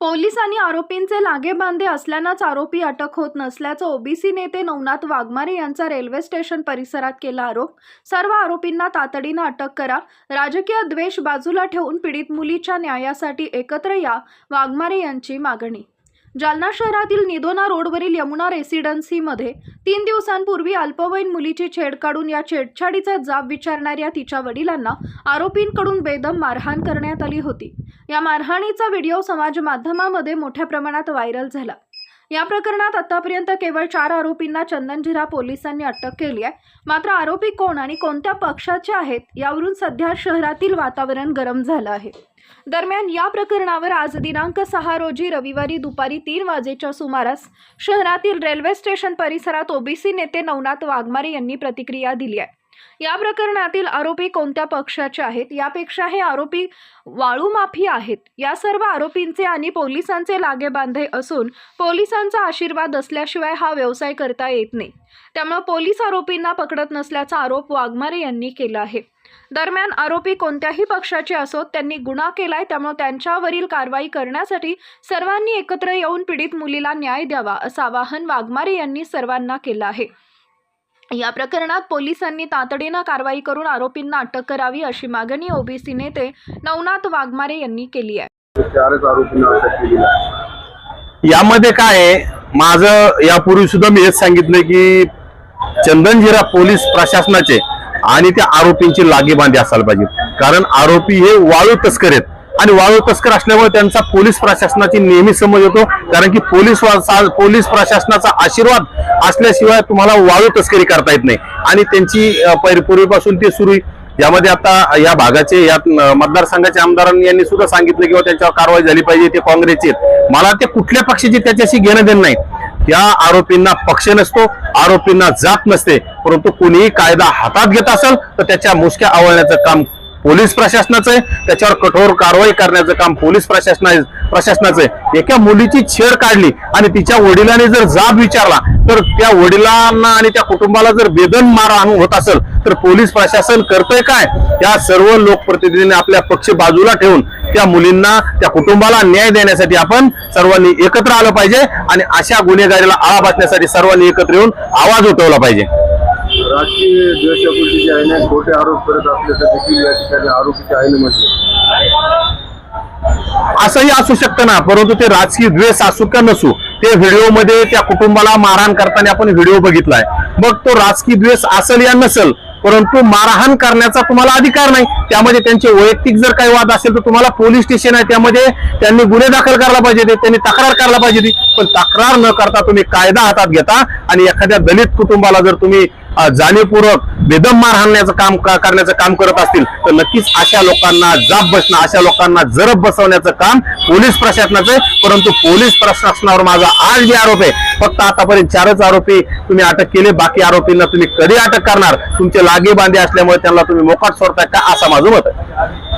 Police आणि आरोपींचे लागेबांधे असल्यानंच आरोपी अटक होत नसल्याचं ओबीसी नेते नवनाथ वाघमारे यांचा रेल्वे स्टेशन परिसरात केला आरोप. सर्व आरोपींना तातडीनं अटक करा. राजकीय द्वेष बाजूला ठेवून पीडित मुलीच्या न्यायासाठी एकत्र या वाघमारे यांची मागणी. जालना शहरातील निदोना रोडवरील यमुना रेसिडेन्सीमध्ये तीन दिवसांपूर्वी अल्पवयीन मुलीची छेड काढून या छेडछाडीचा जाब विचारणाऱ्या तिच्या वडिलांना आरोपींकडून बेदम मारहाण करण्यात आली होती. या मारहाणीचा व्हिडिओ समाज माध्यमामध्ये मोठ्या प्रमाणात व्हायरल झाला. या प्रकरणात आतापर्यंत केवळ चार आरोपींना चंदनजिरा पोलिसांनी अटक केली आहे. मात्र आरोपी कोण आणि कोणत्या पक्षाचे आहेत यावरून सध्या शहरातील वातावरण गरम झालं आहे. दरम्यान या प्रकरणावर आज दिनांक सहा रोजी रविवारी दुपारी तीन वाजेच्या सुमारास शहरातील रेल्वे स्टेशन परिसरात ओबीसी नेते नवनाथ वाघमारे यांनी प्रतिक्रिया दिली आहे. या प्रकरणातील आरोपी कोणत्या पक्षाचे आहेत? यापेक्षा हे आरोपी वाळू माफी आहेत. या सर्व आरोपींचे आणि पोलिसांचे लागेबांधे असून पोलिसांचा आशीर्वाद असल्याशिवाय हा व्यवसाय करता येत नाही. त्यामुळे पोलीस आरोपींना पकडत नसल्याचा आरोप वाघमारे यांनी केला आहे. दरम्यान आरोपी कोणत्याही पक्षाचे असोत त्यांनी गुन्हा केलाय त्यामुळे त्यांच्यावरील कारवाई करण्यासाठी सर्वांनी एकत्र येऊन पीडित मुलीला न्याय द्यावा असं आवाहन वाघमारे यांनी सर्वांना केलं आहे. या प्रकरणात पोलिसांनी तातडीनं कारवाई करून आरोपींना अटक करावी अशी मागणी ओबीसी नेते नवनाथ वाघमारे यांनी केली आहे. यामध्ये काय आहे? माझं यापूर्वी सुद्धा मी हेच सांगितलं की चंदनजिरा पोलीस प्रशासनाचे आणि त्या आरोपींची लागेबांधे असायला पाहिजे कारण आरोपी हे वाळू तस्कर आहेत. आणि वाळू तस्कर असल्यामुळे त्यांचा पोलीस प्रशासनाची नेहमी समज येतो. कारण की पोलीस वा- पोलीस प्रशासनाचा आशीर्वाद असल्याशिवाय तुम्हाला वाळू तस्करी करता येत नाही. आणि त्यांची पूर्वीपासून ते सुरू यामध्ये आता या भागाचे या मतदारसंघाचे आमदारांनी यांनी सुद्धा सांगितलं किंवा त्यांच्यावर कारवाई झाली पाहिजे ते काँग्रेसचे आहेत. मला ते कुठल्या पक्षाची त्याच्याशी घेणं देणं नाही. त्या आरोपींना पक्ष नसतो आरोपींना जात नसते. परंतु कुणीही कायदा हातात घेत असेल तर त्याच्या मुसक्या आवळण्याचं काम पोलीस प्रशासनाचं आहे. त्याच्यावर कठोर कारवाई करण्याचं काम पोलीस प्रशासना प्रशासनाचं आहे. एका मुलीची छेड काढली आणि तिच्या वडिलांनी जर जाब विचारला तर त्या वडिलांना आणि त्या कुटुंबाला जर बेदन मार होत असेल तर पोलीस प्रशासन करतंय काय? त्या सर्व लोकप्रतिनिधींनी आपल्या पक्ष बाजूला ठेवून त्या मुलींना त्या कुटुंबाला न्याय देण्यासाठी आपण सर्वांनी एकत्र आलं पाहिजे आणि अशा गुन्हेगारीला आळा बसण्यासाठी सर्वांनी एकत्र येऊन आवाज उठवला पाहिजे. राजकीय द्वेषापुरती जे आहे ना खोटे आरोप करत असल्याचं देखील या ठिकाणी आरोपीचे आहे ना म्हटलं असंही असू शकतं ना परंतु ते राजकीय द्वेष असू का नसू ते व्हिडिओमध्ये त्या कुटुंबाला मारहाण करताना आपण व्हिडिओ बघितलाय. मग तो राजकीय द्वेष असेल या नसेल परंतु मारहाण करण्याचा तुम्हाला अधिकार नाही. त्यामध्ये त्यांचे वैयक्तिक जर काही वाद असेल तर तुम्हाला पोलीस स्टेशन आहे त्यामध्ये त्यांनी गुन्हे दाखल करायला पाहिजे ते त्यांनी तक्रार करायला पाहिजे. पण तक्रार न करता तुम्ही कायदा हातात घेता आणि एखाद्या दलित कुटुंबाला जर तुम्ही जाणीवपूर्वक बेदम मार हाणण्याचं काम करण्याचं काम करत असतील तर नक्कीच अशा लोकांना जाब बसणं अशा लोकांना जरब बसवण्याचं काम पोलीस प्रशासनाचं परंतु पोलीस प्रशासनावर माझा आज जे आरोप आहे. फक्त आतापर्यंत चारच आरोपी तुम्ही अटक केले बाकी आरोपींना तुम्ही कधी अटक करणार? तुमचे लागे बांधे असल्यामुळे त्यांना तुम्ही मोकाट सोडताय का? असं माझं मत आहे.